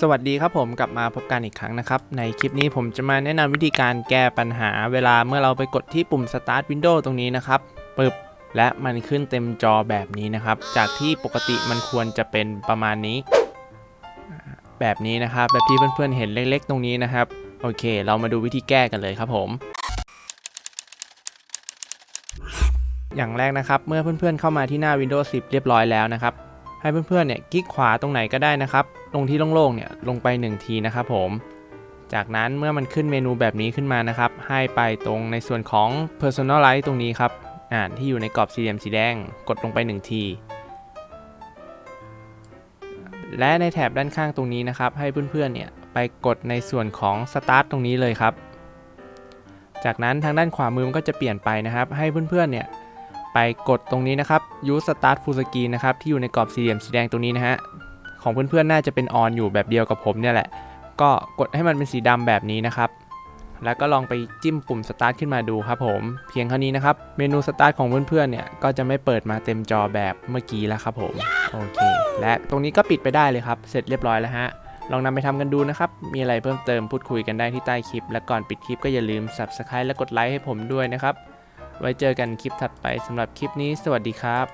สวัสดีครับผมกลับมาพบกันอีกครั้งนะครับ ในคลิปนี้ผมจะมาแนะนำวิธีการแก้ปัญหาเวลาเมื่อเราไปกดที่ปุ่ม Start Windows ตรงนี้นะครับปึ๊บและมันขึ้นเต็มจอแบบนี้นะครับ จากที่ปกติมันควรจะเป็นประมาณนี้ แบบนี้นะครับ แบบที่เพื่อนๆเห็นเล็กๆ ตรงนี้นะครับ โอเค เรามาดูวิธีแก้กันเลยครับผม อย่างแรกนะครับ เมื่อเพื่อนๆเข้ามาที่หน้า Windows 10 เรียบร้อยแล้วนะครับ ให้เพื่อนๆเนี่ยคลิกขวาตรงไหนก็ได้นะครับตรงที่โล่งๆเนี่ยลงไป 1 ทีนะครับผม จากนั้นเมื่อมันขึ้นเมนูแบบนี้ขึ้นมานะครับ ให้ไปตรงในส่วนของ Personalize ตรงนี้ครับอ่านที่อยู่ในกรอบสี่เหลี่ยมสีแดงกดลงไป 1 ทีและในแถบด้านข้างตรงนี้นะครับ ให้เพื่อนๆเนี่ยไปกดในส่วนของ Start ตรงนี้เลยครับ จากนั้นทางด้านขวามือมันก็จะเปลี่ยนไปนะครับ ให้เพื่อนๆเนี่ย ไปกดตรงนี้นะครับ Use Start Full Screen นะครับที่อยู่ในกรอบสี่เหลี่ยมสีแดงตรงนี้นะฮะของเพื่อนๆน่าจะเป็นออนอยู่แบบเดียวกับผมเนี่ยแหละ ก็กดให้มันเป็นสีดำแบบนี้นะครับ แล้วก็ลองไปจิ้มปุ่ม Start ขึ้นมาดูครับผม เพียงเท่านี้นะครับ เมนู Start ของเพื่อนๆเนี่ยก็จะไม่เปิดมาเต็มจอแบบเมื่อกี้แล้วครับผมโอเค และตรงนี้ก็ปิดไปได้เลยครับ เสร็จเรียบร้อยแล้วฮะลองนำไปทำกันดูนะครับ มีอะไรเพิ่มเติมพูดคุยกันได้ที่ใต้คลิป และก่อนปิดคลิปก็อย่าลืม Subscribe และกดไลค์ให้ผมด้วยนะครับ ไว้เจอกันคลิปถัดไปสำหรับคลิปนี้ สวัสดีครับ